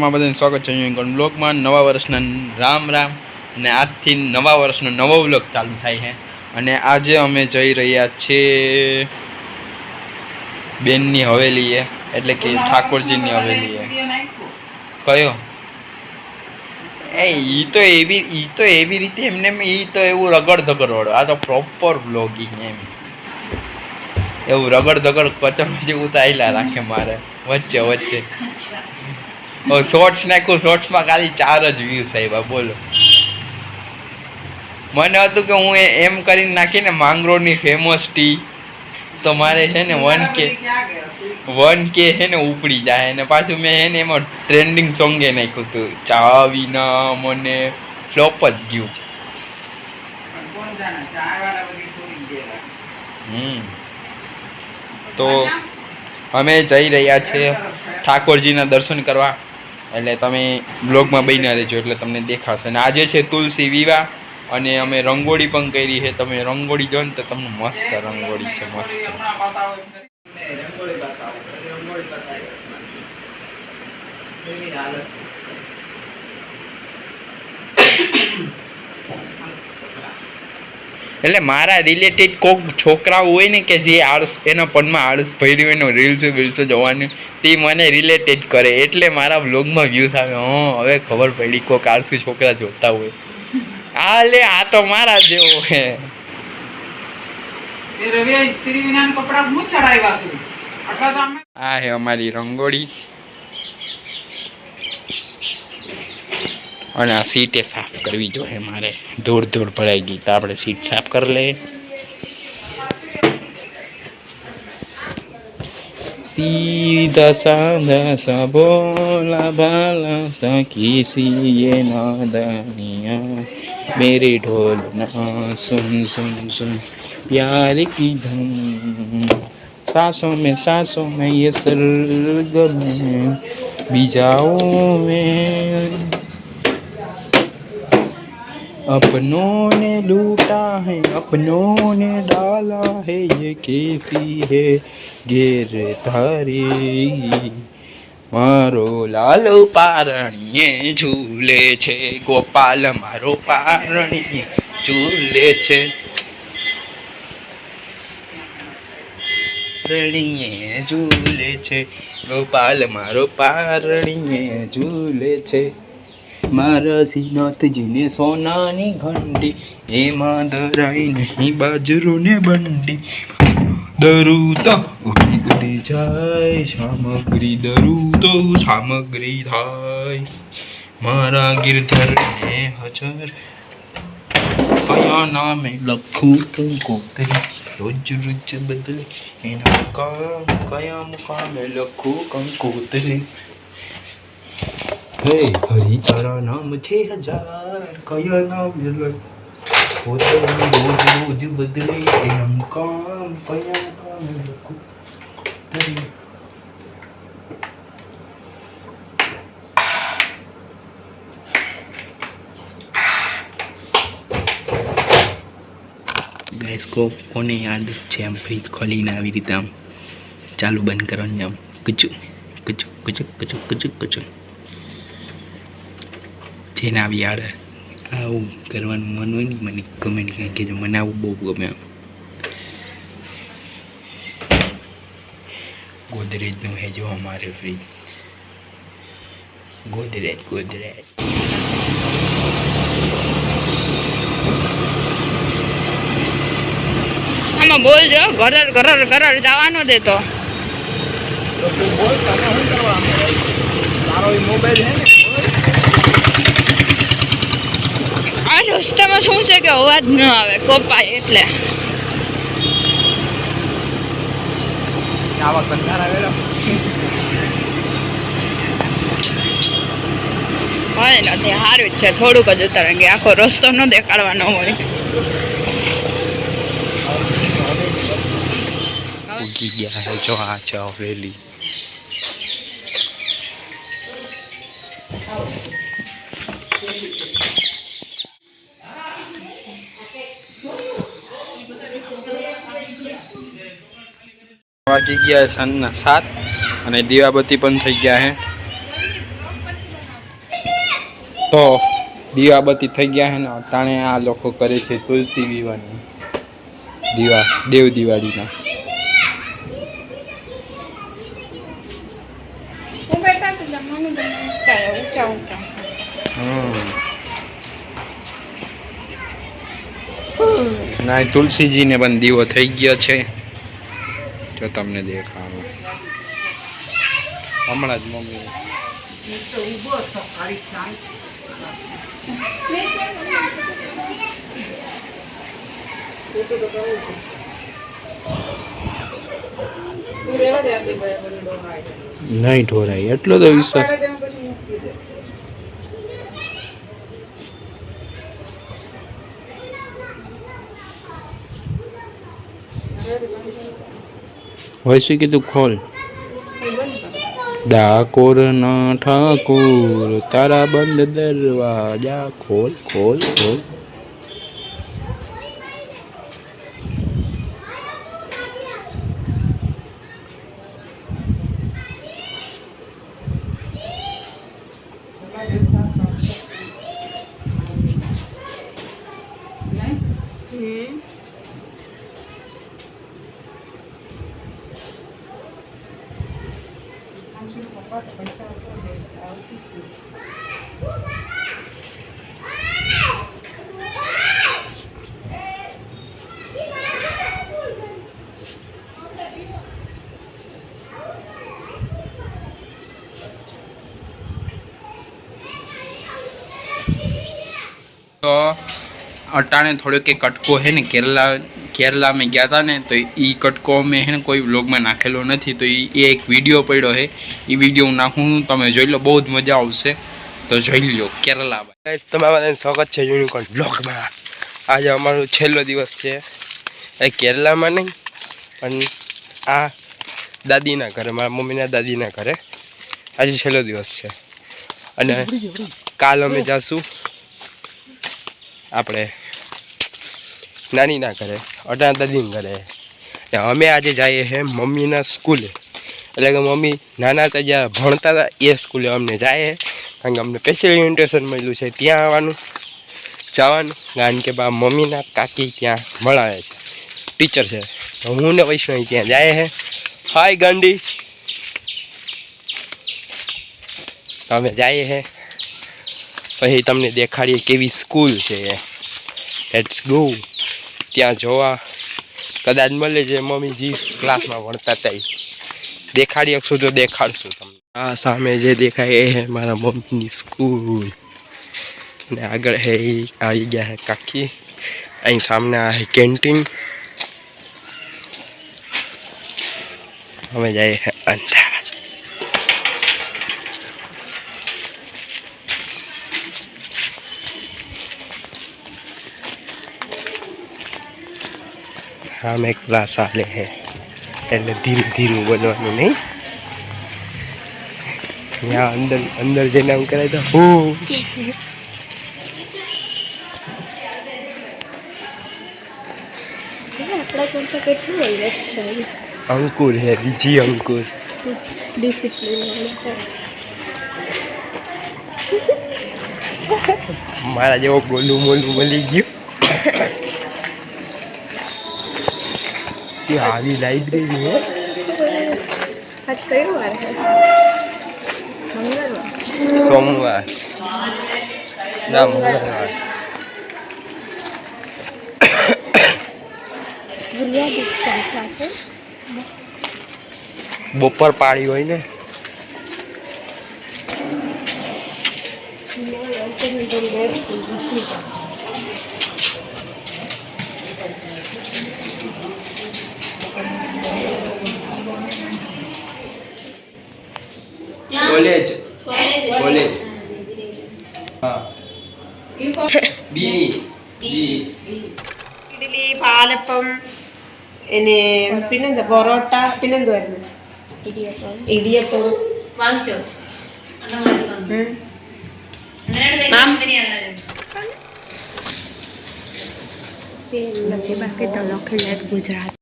માં બધાને સ્વાગત છે. બ્લોગમાં નવા વર્ષના રામ રામ અને આજથી નવા વર્ષનો નવો બ્લોગ ચાલુ થાય છે. અને આજે અમે જઈ રહ્યા છીએ બેનની હવેલીએ, એટલે કે ઠાકોરજીની હવેલીએ. કયો? એ ઈ તો એવી, ઈ તો એવી રીતે એમને એમ ઈ તો એવું રગડ ધગડ આ તો પ્રોપર બ્લોગિંગ એમ. એવું રગડ ધગડ કચરો જેવું તો રાખે મારે, વચ્ચે વચ્ચે. શોર્ટ્સ નાખ્યું શોર્ટ્સમાં ખાલી ચાર જ વ્યૂઝ સાહેબ બોલો. મને હતું કે હું એમ કરીને નાખીને માંગરોળની ફેમસ ટી તો મારે છે ને વન કે વન કે છે ને ઉપડી જાય અને પાછું મેં છે ને એમાં ટ્રેન્ડિંગ સોંગે નાખ્યું હતું ચાવીના મને ફ્લોપ જ ગયું. હમ. તો અમે જઈ રહ્યા છીએ ઠાકોરજીના દર્શન કરવા. એટલે તમે બ્લોગમાં બન્યા રહેજો, એટલે તમને દેખાશે. અને આજે છે તુલસી વિવાહ, અને અમે રંગોળી પણ કરી છે. તમે રંગોળી જો ને તો તમને મસ્ત રંગોળી છે, મસ્ત. એટલે મારા રિલેટેડ કોક છોકરાઓ હોય ને કે જે આળસ એના પનમાં આળસ ભર્યું હોય ને રીલ્સો વિલ્સો જોવાનું તે મને રિલેટેડ કરે. એટલે મારા બ્લોગમાં વ્યૂઝ આવે. હં હવે ખબર પડી કોક આળસુ છોકરા જોતા હોય. આ લે આ તો મારા જેવો હે. આ હે અમારી રંગોળી. અને આ સીટે સાફ કરવી જોઈએ મારે ધૂળ ધૂળ ભરાઈ ગઈ તો આપણે સીટ સાફ કરી લઈએ સીધા સાધા સા ભોલા ભાલા સા કિસી ये नादानियाँ मेरे ढोल ना सुन सुन सुन प्यार की धुन सांसों में सांसों में ये सरगम है बीजाओं में अपनों ने लूटा है अपनों ने डाला है ये कैफी है घेर तारी મારો લાલો પારણીએ ઝૂલે છે ગોપાલ મારો પારણીએ ઝૂલે છે પારણીએ ઝૂલે છે ગોપાલ મારો પારણીએ ઝૂલે છે મારા શ્રીનાથજીને સોનાની ઘંટી, એમાં ધરાઈ નહીં બાજરો ને બંડી. દરું ઉડી ઉડી જાય, સામગ્રી દરુતો સામગ્રી થાય. મારા ગિરધરને હજર કયા નામે લખું કંકોત્રી રોજ રોજ બદલે એના કામ, કયા મુકામે લખું કંકોત્રી હે હરી તારા નામ છે હજાર, કયા નામ લખ પોતાનું રોજ રોજ બદલે એમ કામ, કયા કામ લખું? તરી ગાઈસ કો કોને યાદ છે આમ ફ્રીજ ખોલીને આવી રીતે આમ ચાલુ બંધ કરવાની આમ કચું કચું કચું કચું કચું કચું. જેને આવી આડે આવું કરવાનું મન હોય ને મને કમેન્ટ કરીને કહેજો. મને આવું બહુ ગમે આમ ગોદરેજનું હે જો અમારે ફ્રીજ ગોદરેજ ગોદરેજ. આમાં બોલજો ઘરર ઘરર ઘરર જવાનો દેતો આ રસ્તામાં શું છે કે અવાજ ન આવે કપાય એટલે. આવા કંટાળા આવેલા કઈ નથી સારું જ છે થોડુંક જ ઉતરંગે આખો રસ્તો ન દેખાડવાનો હોય. ઉગી ગયા હે જો આ છે હવેલી. વાગી ગયા સાંજના સાત અને દીવાબત્તી પણ થઈ ગયા હે. તો દીવાબત્તી થઈ ગયા છે ને અટાણે આ લોકો કરે છે તુલસી વિવાની દીવા દેવ દિવાળીના. છું ના તુલસીજીને પણ દીવો થઈ ગયો છે. જો તમને દેખાડું હમણાં જ મમ્મી. નહીં ઢોરાય. એટલો તો વિશ્વાસ. હોય શું કીધું ખોલ. ડાકોર ના ઠાકોર તારા બંધ દરવાજા ખોલ ખોલ ખોલ. 走 અટાણે થોડોક એ કટકો હે ને કેરલા કેરલા મેં ગયા હતા ને તો એ કટકો મેં હે ને કોઈ વ્લોગમાં નાખેલો નથી તો એ એક વીડિયો પડ્યો છે એ વીડિયો હું નાખું તમે જોઈ લો બહુ જ મજા આવશે. તો જોઈ લો કેરલા ગાઈસ તમારા સ્વાગત છે યુનિકોર્ન બ્લોગમાં આજે અમારો છેલ્લો દિવસ છે. એ કેરલામાં નહીં પણ આ દાદીના ઘરે મારા મમ્મીના દાદીના ઘરે આજે છેલ્લો દિવસ છે. અને કાલ અમે જાશું આપણે નાનીના ઘરે, અઢાર દાદીના ઘરે. અમે આજે જઈએ છે મમ્મીના સ્કૂલે. એટલે કે મમ્મી નાના હતા જ્યાં ભણતા હતા એ સ્કૂલે અમને જાય કારણ કે અમને સ્પેશિયલ ઇન્ટરેશન મળ્યું છે. ત્યાં આવવાનું, જવાનું. કારણ કે બા મમ્મીના કાકી ત્યાં ભણાવે છે. ટીચર છે. હું ને વૈષ્ણવી ત્યાં જાય છે હાય ગાંડી અમે જઈએ છે પછી તમને દેખાડીએ કેવી સ્કૂલ છે એટ્સ ગો ત્યાં જોવા. કદાચ મળે છે મમ્મીજી ક્લાસમાં ભણતા હતા. દેખાડી શકશું તો દેખાડશું તમને. આ સામે જે દેખાય એ મારા મમ્મીની સ્કૂલ ને આગળ હે આવી ગયા હે કાકી. અહીં સામને આ હે કેન્ટીન અમે જઈએ અંદર હા એક ક્લાસ આલે હે એટલે ધીરે ધીરું બનવાનું નહીં ત્યાં અંદર અંદર જઈને આમ કરાય તો હું અંકુર હે બીજી અંકુર મારા જેવો ગોલું મોલું મળી ગયું કે આવી લાઈબ્રેરી હે આજ કયો વાર છે સોમવાર ના મંગળવાર બપોર પાડી હોય ને? કોલેજ કોલેજ હા બી ബി ഇഡ്ഡലി പാലപ്പം പിന്നെ പിന്നെന്താ പൊറോട്ട പിന്നെന്തുവായിരുന്നു ഇടിയപ്പം വാങ്ങിച്ചോ അണ്ണൻ വാങ്ങി തന്നു ഉം. അണ്ണനോട്